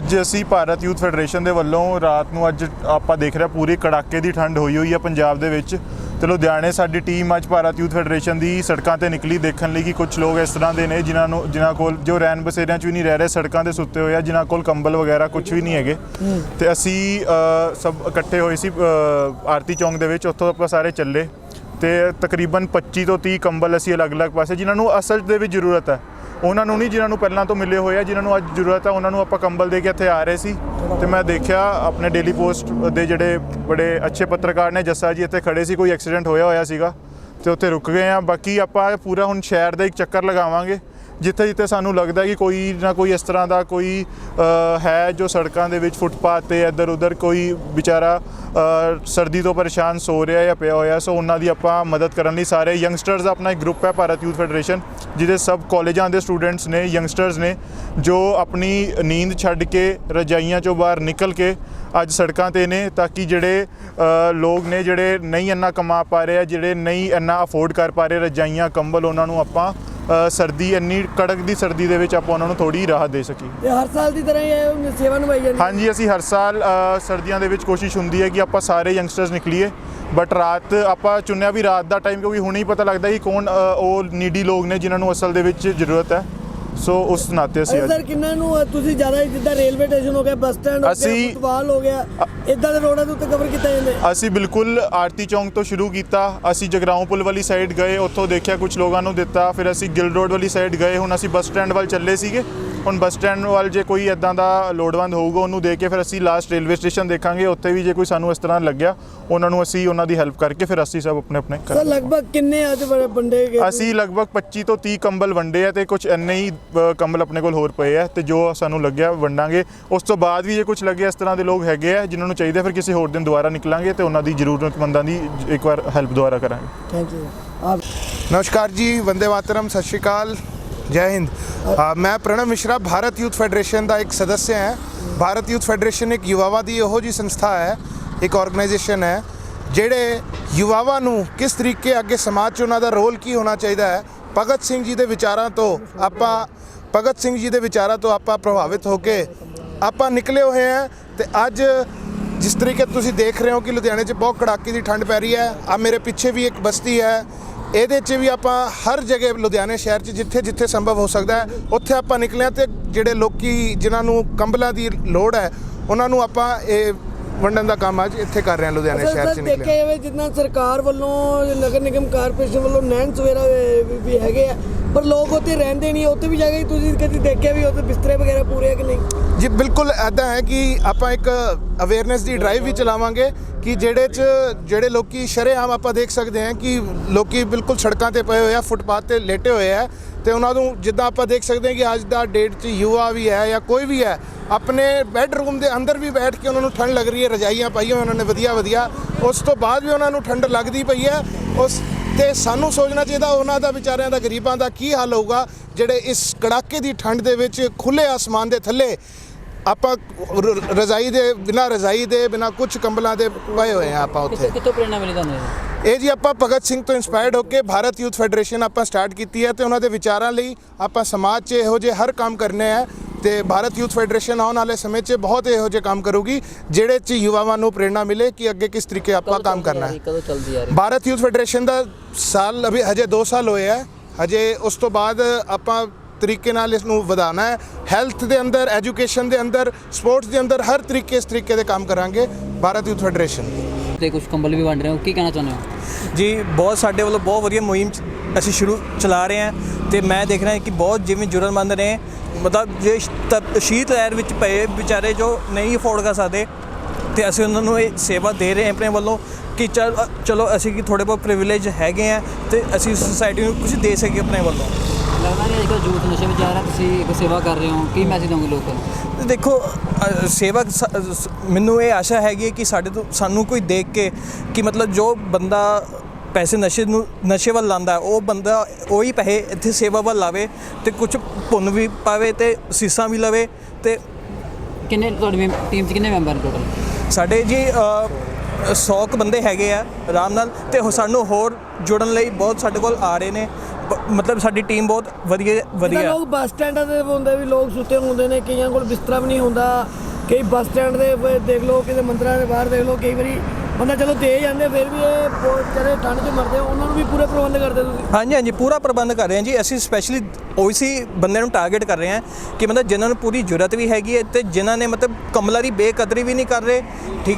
ਅੱਜ ਅਸੀਂ Bharat youth federation ਦੇ ਵੱਲੋਂ ਰਾਤ ਨੂੰ ਅੱਜ ਆਪਾਂ ਦੇਖ ਰਹੇ ਹਾਂ ਪੂਰੀ ਕੜਾਕੇ ਦੀ ਠੰਡ ਹੋਈ ਹੋਈ ਹੈ ਪੰਜਾਬ ਦੇ ਵਿੱਚ। ਤੇ ਲੁਧਿਆਣੇ ਸਾਡੀ ਟੀਮ ਅੱਜ ਭਾਰਤ ਯੂਥ ਫੈਡਰੇਸ਼ਨ ਦੀ ਸੜਕਾਂ ਤੇ ਨਿਕਲੀ ਦੇਖਣ ਲਈ ਕਿ ਕੁਝ ਲੋਕ ਇਸ ਤਰ੍ਹਾਂ ਦੇ ਨੇ ਜਿਨ੍ਹਾਂ ਨੂੰ ਜਿਨ੍ਹਾਂ ਕੋਲ ਜੋ ਰੈਨ ਬਸੇਰਿਆਂ 'ਚ ਵੀ ਨਹੀਂ ਰਹਿ ਰਹੇ, ਸੜਕਾਂ ਤੇ ਸੁੱਤੇ ਹੋਏ ਆ, ਜਿਨ੍ਹਾਂ ਕੋਲ ਕੰਬਲ ਵਗੈਰਾ ਕੁਝ ਵੀ ਨਹੀਂ ਹੈਗੇ। ਤੇ ਅਸੀਂ ਸਭ ਇਕੱਠੇ ਹੋਏ ਸੀ ਆਰਤੀ ਚੌਂਕ ਦੇ ਵਿੱਚ, ਉੱਥੋਂ ਆਪਾਂ ਸਾਰੇ ਚੱਲੇ। ਤੇ ਤਕਰੀਬਨ 25 ਤੋਂ 30 ਕੰਬਲ ਅਸੀਂ ਅਲੱਗ-ਅਲੱਗ ਪਾਸੇ, ਜਿਨ੍ਹਾਂ ਨੂੰ ਅਸਲ ਦੇ ਵਿੱਚ ਜ਼ਰੂਰਤ ਹੈ। ਉਹਨਾਂ ਨੂੰ ਨਹੀਂ, ਜਿਨ੍ਹਾਂ ਨੂੰ ਪਹਿਲਾਂ ਤੋਂ ਮਿਲੇ ਹੋਏ ਆ, ਜਿਨ੍ਹਾਂ ਨੂੰ ਅੱਜ ਜ਼ਰੂਰਤ ਆ, ਉਹਨਾਂ ਨੂੰ ਆਪਾਂ ਕੰਬਲ ਦੇ ਕੇ ਇੱਥੇ ਆ ਰਹੇ ਸੀ। ਤੇ ਮੈਂ ਦੇਖਿਆ, ਆਪਣੇ ਡੇਲੀ ਪੋਸਟ ਦੇ ਜਿਹੜੇ ਬੜੇ ਅੱਛੇ ਪੱਤਰਕਾਰ ਨੇ, ਜੱਸਾ ਜੀ ਇੱਥੇ ਖੜੇ ਸੀ, ਕੋਈ ਐਕਸੀਡੈਂਟ ਹੋਇਆ ਹੋਇਆ ਸੀਗਾ, ਤੇ ਉੱਥੇ ਰੁਕ ਗਏ ਆ। ਬਾਕੀ ਆਪਾਂ ਪੂਰਾ ਹੁਣ ਸ਼ਹਿਰ ਦਾ ਇੱਕ ਚੱਕਰ ਲਗਾਵਾਂਗੇ। ਜਿੱਥੇ ਜਿੱਥੇ ਸਾਨੂੰ ਲੱਗਦਾ ਕਿ ਕੋਈ ਨਾ ਕੋਈ ਇਸ ਤਰ੍ਹਾਂ ਦਾ ਕੋਈ ਹੈ ਜੋ ਸੜਕਾਂ ਦੇ ਵਿੱਚ ਫੁੱਟਪਾਥ ਤੇ ਇੱਧਰ ਉੱਧਰ ਕੋਈ ਵਿਚਾਰਾ ਸਰਦੀ ਤੋਂ ਪਰੇਸ਼ਾਨ ਸੋ ਰਿਹਾ ਜਾਂ ਪਿਆ ਹੋਇਆ। ਸੋ ਉਹਨਾਂ ਦੀ ਆਪਾਂ ਮਦਦ ਕਰਨ ਲਈ ਸਾਰੇ ਯੰਗਸਟਰਸ ਦਾ ਆਪਣਾ ਇੱਕ ਗਰੁੱਪ ਹੈ ਭਾਰਤ ਯੂਥ ਫੈਡਰੇਸ਼ਨ ਜਿਹਦੇ ਸਭ ਕਾਲਜਾਂ ਦੇ ਸਟੂਡੈਂਟਸ ਨੇ ਯੰਗਸਟਰਸ ਨੇ, ਜੋ ਆਪਣੀ ਨੀਂਦ ਛੱਡ ਕੇ ਰਜਾਈਆਂ ਚੋਂ ਬਾਹਰ ਨਿਕਲ ਕੇ ਅੱਜ ਸੜਕਾਂ ਤੇ ਨੇ ਤਾਂ ਕਿ ਜਿਹੜੇ ਲੋਕ ਨੇ ਜਿਹੜੇ ਨਹੀਂ ਇੰਨਾ ਕਮਾ ਪਾ ਰਹੇ ਆ, ਜਿਹੜੇ ਨਹੀਂ ਇੰਨਾ ਅਫੋਰਡ ਕਰ ਪਾ ਰਹੇ ਰਜਾਈਆਂ, ਕੰਬਲ ਉਹਨਾਂ ਨੂੰ ਆਪਾਂ ਸਰਦੀ ਇੰਨੀ ਕੜਕ ਦੀ ਸਰਦੀ ਦੇ ਵਿੱਚ ਆਪਾਂ ਉਹਨਾਂ ਨੂੰ ਥੋੜੀ ਰਾਹਤ ਦੇ ਸਕੀਏ। ਇਹ ਹਰ ਸਾਲ ਦੀ ਤਰ੍ਹਾਂ ਹੀ ਇਹ ਸੇਵਾ ਨਿਭਾਈ ਜਾਂਦੀ ਹੈ। ਹਾਂਜੀ ਅਸੀਂ ਹਰ ਸਾਲ ਸਰਦੀਆਂ ਦੇ ਵਿੱਚ ਕੋਸ਼ਿਸ਼ ਹੁੰਦੀ ਹੈ ਕਿ ਆਪਾਂ ਸਾਰੇ ਯੰਗਸਟਰਸ ਨਿਕਲੀਏ। ਬਟ ਰਾਤ ਆਪਾਂ ਚੁਣਿਆ ਵੀ ਰਾਤ ਦਾ ਟਾਈਮ ਕਿਉਂਕਿ ਹੁਣੇ ਹੀ ਪਤਾ ਲੱਗਦਾ ਕਿ ਕੌਣ ਉਹ ਨੀਡੀ ਲੋਕ ਨੇ ਜਿਨ੍ਹਾਂ ਨੂੰ ਅਸਲ ਦੇ ਵਿੱਚ ਜ਼ਰੂਰਤ ਹੈ। ਸੋ ਉਸ ਨਾਤੇ ਅਸੀਂ ਅੱਜ ਸਰ ਕਿੰਨਾਂ ਨੂੰ ਤੁਸੀਂ ਜ਼ਿਆਦਾ ਜਿੱਦਾਂ ਰੇਲਵੇ ਸਟੇਸ਼ਨ ਹੋ ਗਿਆ ਬੱਸ ਸਟੈਂਡ ਹੋ ਗਿਆ ਅਸੀਂ- ਫੁੱਟਬਾਲ ਹੋ ਗਿਆ ਇਦਾਂ ਦੇ ਰੋਡਾਂ ਦੇ ਉੱਤੇ ਕਵਰ ਕੀਤਾ ਜਾਂਦਾ? ਹੈ ਅਸੀਂ ਬਿਲਕੁਲ ਆਰਤੀ ਚੌਂਕ ਤੋਂ ਸ਼ੁਰੂ ਕੀਤਾ ਅਸੀਂ ਜਗਰਾਉਂ ਪੁਲ ਵਾਲੀ ਸਾਈਡ ਗਏ ਉੱਥੋਂ ਦੇਖਿਆ ਕੁਝ ਲੋਕਾਂ ਨੂੰ ਦਿੱਤਾ ਫਿਰ ਅਸੀਂ ਗਿਲ ਰੋਡ ਵਾਲੀ ਸਾਈਡ ਗਏ ਹੁਣ ਅਸੀਂ ਬੱਸ ਸਟੈਂਡ ਵੱਲ ਚੱਲੇ ਸੀਗੇ। ਹੁਣ ਬੱਸ ਸਟੈਂਡ ਵੱਲ ਜੇ ਕੋਈ ਇਦਾਂ ਦਾ ਲੋੜਵੰਦ ਹੋਊਗਾ ਉਹਨੂੰ ਦੇ ਕੇ ਫਿਰ ਅਸੀਂ ਲਾਸਟ ਰੇਲਵੇ ਸਟੇਸ਼ਨ ਦੇਖਾਂਗੇ। ਉੱਥੇ ਵੀ ਜੇ ਕੋਈ ਸਾਨੂੰ ਇਸ ਤਰ੍ਹਾਂ ਲੱਗਿਆ ਉਹਨਾਂ ਨੂੰ ਅਸੀਂ ਉਹਨਾਂ ਦੀ ਹੈਲਪ ਕਰਕੇ ਫਿਰ ਅਸੀਂ ਸਭ ਆਪਣੇ ਆਪਣੇ ਸਰ ਲਗਭਗ ਕਿੰਨੇ ਅੱਜ ਬੜੇ ਵੰਡੇ ਗਏ ਅਸੀਂ ਲਗਭਗ 25 ਤੋਂ 30 ਕੰਬਲ ਵੰਡੇ ਆ ਤੇ ਕੁਝ ਇੰਨੇ ਹੀ ਕੰਬਲ ਆਪਣੇ ਕੋਲ ਹੋਰ ਪਏ ਆ ਤੇ ਜੋ ਸਾਨੂੰ ਲੱਗਿਆ ਵੰਡਾਂਗੇ। ਉਸ ਤੋਂ ਬਾਅਦ ਵੀ ਜੇ ਕੁਝ ਲੱਗੇ ਇਸ ਤਰ੍ਹਾਂ ਦੇ ਲੋਕ ਹੈਗੇ ਆ ਜਿਨ੍ਹਾਂ ਨੂੰ ਚਾਹੀਦਾ ਫਿਰ ਕਿਸੇ ਹੋਰ ਦਿਨ ਦੁਬਾਰਾ ਨਿਕਲਾਂਗੇ ਤੇ ਉਹਨਾਂ ਦੀ ਜ਼ਰੂਰਤਮੰਦਾਂ ਦੀ ਇੱਕ ਵਾਰ ਹੈਲਪ ਦੁਆਰਾ ਕਰਾਂਗੇ। ਥੈਂਕ ਯੂ ਨਮਸਕਾਰ ਜੀ ਵੰਦੇ ਮਾਤਰਮ ਸਤਿ ਸ਼੍ਰੀ ਅਕਾਲ। जय हिंद अ, मैं प्रणव मिश्रा भारत यूथ ਫੈਡਰੇਸ਼ਨ ਦਾ ਇੱਕ ਸਦੱਸਿਆ ਹੈ ਭਾਰਤ ਯੂਥ ਫੈਡਰੇਸ਼ਨ ਇੱਕ ਯੁਵਾਵਾਂ ਦੀ ਇਹੋ ਜੀ ਸੰਸਥਾ ਹੈ ਇੱਕ ਆਰਗੇਨਾਈਜੇਸ਼ਨ ਹੈ ਜਿਹੜੇ ਯੁਵਾਵਾਂ ਨੂੰ ਕਿਸ ਤਰੀਕੇ ਅੱਗੇ ਸਮਾਜ 'ਚ ਉਹਨਾਂ ਦਾ ਰੋਲ ਕੀ ਹੋਣਾ ਚਾਹੀਦਾ ਹੈ ਭਗਤ ਸਿੰਘ ਜੀ ਦੇ ਵਿਚਾਰਾਂ ਤੋਂ ਆਪਾਂ ਭਗਤ ਸਿੰਘ ਜੀ ਦੇ ਵਿਚਾਰਾਂ ਤੋਂ ਆਪਾਂ ਪ੍ਰਭਾਵਿਤ ਹੋ ਕੇ ਆਪਾਂ ਨਿਕਲੇ ਹੋਏ ਹਾਂ ਤੇ ਅੱਜ ਜਿਸ ਤਰੀਕੇ ਤੁਸੀਂ ਦੇਖ ਰਹੇ ਹੋ ਕਿ ਲੁਧਿਆਣੇ 'ਚ ਬਹੁਤ ਕੜਾਕੇ ਦੀ ਠੰਡ ਪੈ ਰਹੀ ਹੈ ਆ ਮੇਰੇ ਪਿੱਛੇ ਵੀ ਇੱਕ ਬਸਤੀ ਹੈ ਇਹਦੇ 'ਚ ਵੀ ਆਪਾਂ ਹਰ ਜਗ੍ਹਾ ਲੁਧਿਆਣੇ ਸ਼ਹਿਰ 'ਚ ਜਿੱਥੇ ਜਿੱਥੇ ਸੰਭਵ ਹੋ ਸਕਦਾ ਹੈ ਉੱਥੇ ਆਪਾਂ ਨਿਕਲੇ ਹਾਂ ਤੇ ਜਿਹੜੇ ਲੋਕੀ ਜਿਨ੍ਹਾਂ ਨੂੰ ਕੰਬਲਾਂ ਦੀ ਲੋੜ ਹੈ ਉਹਨਾਂ ਨੂੰ ਆਪਾਂ ਇਹ ਵੰਡਣ ਦਾ ਕੰਮ ਅੱਜ ਇੱਥੇ ਕਰ ਰਹੇ ਹਾਂ ਲੁਧਿਆਣੇ ਸ਼ਹਿਰ 'ਚ ਸਰ ਨਿਕਲੇ ਦੇਖਿਆ ਜਾਵੇ ਜਿੰਨਾ ਸਰਕਾਰ ਵੱਲੋਂ ਨਗਰ ਨਿਗਮ ਕਾਰਪੋਰੇਸ਼ਨ ਵੱਲੋਂ ਨੈਣ ਸਵੇਰਾ ਵੀ- ਵੀ ਹੈਗੇ ਆ ਪਰ ਲੋਕ ਉੱਥੇ ਰਹਿੰਦੇ ਨਹੀਂ ਉੱਥੇ ਵੀ ਜਾ ਕੇ ਤੁਸੀਂ ਕਦੀ ਦੇਖਿਆ ਵੀ ਉੱਥੇ ਬਿਸਤਰੇ ਵਗੈਰਾ ਪੂਰੇ ਆ ਕਿ ਨਹੀਂ? ਜੀ, ਬਿਲਕੁਲ ਐਦਾਂ ਹੈ ਕਿ ਆਪਾਂ ਇੱਕ ਅਵੇਅਰਨੈਸ ਦੀ ਡਰਾਈਵ ਵੀ ਚਲਾਵਾਂਗੇ ਕਿ ਜਿਹੜੇ ਚ ਜਿਹੜੇ ਲੋਕੀ ਸ਼ਰੇਆਮ ਆਪਾਂ ਦੇਖ ਸਕਦੇ ਹਾਂ ਕਿ ਲੋਕੀ ਬਿਲਕੁਲ ਸੜਕਾਂ ਤੇ ਪਏ ਹੋਏ ਆ, ਫੁੱਟਪਾਥ ਤੇ ਲੇਟੇ ਹੋਏ ਆ ਤੇ ਉਹਨਾਂ ਨੂੰ ਜਿੱਦਾਂ ਆਪਾਂ ਦੇਖ ਸਕਦੇ ਹਾਂ ਕਿ ਅੱਜ ਦਾ ਡੇਟ 'ਚ ਯੁਵਾ ਵੀ ਹੈ ਜਾਂ ਕੋਈ ਵੀ ਹੈ, ਆਪਣੇ ਬੈੱਡਰੂਮ ਦੇ ਅੰਦਰ ਵੀ ਬੈਠ ਕੇ ਉਹਨਾਂ ਨੂੰ ਠੰਡ ਲੱਗ ਰਹੀ ਹੈ, ਰਜਾਈਆਂ ਪਾਈਆਂ ਉਹਨਾਂ ਨੇ ਵਧੀਆ ਵਧੀਆ, ਉਸ ਤੋਂ ਬਾਅਦ ਵੀ ਉਹਨਾਂ ਨੂੰ ਠੰਡ ਲੱਗਦੀ ਪਈ ਹੈ, ਉਸ ਤੇ ਸਾਨੂੰ ਸੋਚਣਾ ਚਾਹੀਦਾ ਉਹਨਾਂ ਦਾ ਵਿਚਾਰਿਆਂ ਦਾ, ਗਰੀਬਾਂ ਦਾ ਕੀ ਹਾਲ ਹੋਊਗਾ, ਜਿਹੜੇ ਇਸ ਕੜਾਕੇ ਦੀ ਠੰਡ ਦੇ ਵਿੱਚ ਖੁੱਲੇ ਆਸਮਾਨ ਦੇ ਥੱਲੇ ਆਪਾਂ ਰਜ਼ਾਈ ਦੇ ਬਿਨਾ ਰਜ਼ਾਈ ਦੇ ਬਿਨਾ ਕੁਝ ਕੰਬਲਾਂ ਦੇ ਪਏ ਹੋਏ ਆ ਆਪਾਂ ਉੱਥੇ। ਕਿੱਥੋਂ ਪ੍ਰੇਰਣਾ ਮਿਲੀ ਤੁਹਾਨੂੰ? ਇਹ? ਜੀ ਆਪਾਂ ਭਗਤ ਸਿੰਘ ਤੋਂ ਇਨਸਪਾਇਰਡ ਹੋ ਕੇ ਭਾਰਤ ਯੂਥ ਫੈਡਰੇਸ਼ਨ ਆਪਾਂ ਸਟਾਰਟ ਕੀਤੀ ਹੈ ਤੇ ਉਹਨਾਂ ਦੇ ਵਿਚਾਰਾਂ ਲਈ ਆਪਾਂ ਸਮਾਜ 'ਚ ਇਹੋ ਜਿਹੇ ਹਰ ਕੰਮ ਕਰਨੇ ਆ ਤੇ ਭਾਰਤ ਯੂਥ ਫੈਡਰੇਸ਼ਨ ਆਉਣ ਵਾਲੇ ਸਮੇਂ 'ਚ ਬਹੁਤ ਇਹੋ ਜਿਹੇ ਕੰਮ ਕਰੂਗੀ ਜਿਹੜੇ 'ਚ ਯੁਵਾਵਾਂ ਨੂੰ ਪ੍ਰੇਰਣਾ ਮਿਲੇ ਕਿ ਅੱਗੇ ਕਿਸ ਤਰੀਕੇ ਆਪਾਂ ਕੰਮ ਕਰਨਾ ਹੈ। ਭਾਰਤ ਯੂਥ ਫੈਡਰੇਸ਼ਨ ਦਾ ਸਾਲ ਅਭੀ ਹਜੇ 2 ਸਾਲ ਹੋਏ ਆ। ਹਜੇ ਉਸ ਤੋਂ ਬਾਅਦ ਆਪਾਂ ਤਰੀਕੇ ਨਾਲ ਇਸ ਨੂੰ ਵਧਾਉਣਾ ਹੈ। ਹੈਲਥ ਦੇ ਅੰਦਰ ਐਜੂਕੇਸ਼ਨ ਦੇ ਅੰਦਰ ਸਪੋਰਟਸ ਦੇ ਅੰਦਰ ਹਰ ਤਰੀਕੇ ਇਸ ਤਰੀਕੇ ਦੇ ਕੰਮ ਕਰਾਂਗੇ। Bharat youth federation. ਤੇ ਕੁਝ ਕੰਬਲ ਵੀ ਵੰਡ ਰਹੇ ਹੋ ਕੀ ਕਹਿਣਾ ਚਾਹੁੰਦੇ ਹੋ? ਜੀ ਬਹੁਤ ਸਾਡੇ ਵੱਲੋਂ ਬਹੁਤ ਵਧੀਆ ਮੁਹਿੰਮ ਅਸੀਂ ਸ਼ੁਰੂ ਚਲਾ ਰਹੇ ਹਾਂ ਤੇ ਮੈਂ ਦੇਖ ਰਿਹਾ ਕਿ ਬਹੁਤ ਜਿਵੇਂ ਜ਼ਰੂਰਤਮੰਦ ਨੇ ਮਤਲਬ ਜੇ ਸ਼ੀਤ ਲਹਿਰ ਵਿੱਚ ਪਏ ਵਿਚਾਰੇ ਜੋ ਨਹੀਂ ਅਫੋਰਡ ਕਰ ਸਕਦੇ ਤੇ ਅਸੀਂ ਉਹਨਾਂ ਨੂੰ ਇਹ ਸੇਵਾ ਦੇ ਰਹੇ ਹਾਂ ਆਪਣੇ ਵੱਲੋਂ ਕਿ ਚਲੋ ਅਸੀਂ ਕਿ ਥੋੜੇ ਬਹੁਤ ਪ੍ਰਿਵਿਲੇਜ ਹੈਗੇ ਆ ਤੇ ਅਸੀਂ ਸੋਸਾਇਟੀ ਨੂੰ ਕੁਝ ਦੇ ਸਕੀਏ ਆਪਣੇ ਵੱਲੋਂ। ਲੱਗਦਾ ਨਹੀਂ ਅੱਜਕੱਲ ਯੂਥ ਨਸ਼ੇ ਵਿੱਚ ਜਾ ਰਿਹਾ ਤੁਸੀਂ ਇੱਕ ਸੇਵਾ ਕਰ ਰਹੇ ਹੋ। ਕੀ ਮੈਸੇਜ ਦੋਗੇ ਲੋਕਾਂ ਨੂੰ? ਦੇਖੋ ਅ, ਸੇਵਕ ਸ- ਸ- ਮੈਨੂੰ ਇਹ ਆਸ਼ਾ ਹੈਗੀ ਹੈ ਕਿ ਸਾਡੇ ਤੋਂ ਸਾਨੂੰ ਕੋਈ ਦੇਖ ਕੇ ਕਿ ਮਤਲਬ ਜੋ ਬੰਦਾ ਪੈਸੇ ਨਸ਼ੇ ਨੂੰ ਨਸ਼ੇ ਵੱਲ ਲਾਉਂਦਾ ਹੈ, ਉਹ ਬੰਦਾ ਉਹੀ ਪੈਸੇ ਇੱਥੇ ਸੇਵਾ ਵੱਲ ਲਾਵੇ ਤੇ ਕੁਝ ਪੁੰਨ ਵੀ ਪਾਵੇ ਤੇ ਸੀਸਾਂ ਵੀ ਲਵੇ ਤੇ ਕਿੰਨੇ ਤੁਹਾਡੀ ਟੀਮ 'ਚ ਕਿੰਨੇ ਮੈਂਬਰ ਨੇ ਟੋਟਲ ਸਾਡੇ ਜੀ 100 ਕੁ ਬੰਦੇ ਹੈਗੇ ਆ ਆਰਾਮ ਨਾਲ ਤੇ ਹੋ- ਸਾਨੂੰ ਹੋਰ ਜੁੜਨ ਲਈ ਬਹੁਤ ਸਾਡੇ ਕੋਲ ਆ ਰਹੇ ਨੇ। ਬ- ਮਤਲਬ ਸਾਡੀ ਟੀਮ ਬਹੁਤ ਵਧੀਆ ਜਿੱਦਾਂ ਵਧੀਆ ਲੋਕ ਬੱਸ ਸਟੈਂਡਾਂ ਤੇ ਹੁੰਦੇ ਵੀ ਲੋਕ ਸੁੱਤੇ ਹੁੰਦੇ ਨੇ ਕਈਆਂ ਕੋਲ ਬਿਸਤਰਾ ਵੀ ਨਹੀਂ ਹੁੰਦਾ। ਕਈ ਬੱਸ ਸਟੈਂਡ ਦੇ ਬ- ਦੇਖ ਲਓ ਕਿਤੇ ਮੰਦਰਾਂ ਦੇ ਬਾਹਰ ਦੇਖ ਲਓ ਕਈ ਵਾਰੀ ਬੰਦਾ ਚਲੋ ਦੇ ਜਾਂਦੇ ਫਿਰ ਵੀ ਇਹ ਬਹੁਤ ਵਿਚਾਰੇ ਠੰਡ 'ਚ ਮਰਦੇ ਆ, ਉਹਨਾਂ ਨੂੰ ਵੀ ਪੂਰੇ ਪ੍ਰਬੰਧ ਕਰਦੇ ਤੁਸੀਂ। ਹਾਂਜੀ ਹਾਂਜੀ ਪੂਰਾ ਪ੍ਰਬੰਧ ਕਰ ਰਹੇ ਹਾਂ ਜੀ। ਅਸੀਂ ਸਪੈਸ਼ਲੀ ਉਸੇ ਬੰਦੇ ਨੂੰ ਟਾਰਗੇਟ ਕਰ ਰਹੇ ਹਾਂ ਕਿ ਮਤਲਬ ਜਿਨ੍ਹਾਂ ਨੂੰ ਪੂਰੀ ਜ਼ਰੂਰਤ ਵੀ ਹੈਗੀ ਹੈ ਤੇ ਜਿਨ੍ਹਾਂ ਨੇ ਮਤਲਬ ਕਮਲਾ ਦੀ ਬੇਕਦਰੀ ਵੀ ਨਹੀਂ ਕਰ ਰਹੇ ਠੀਕ ਹੈ?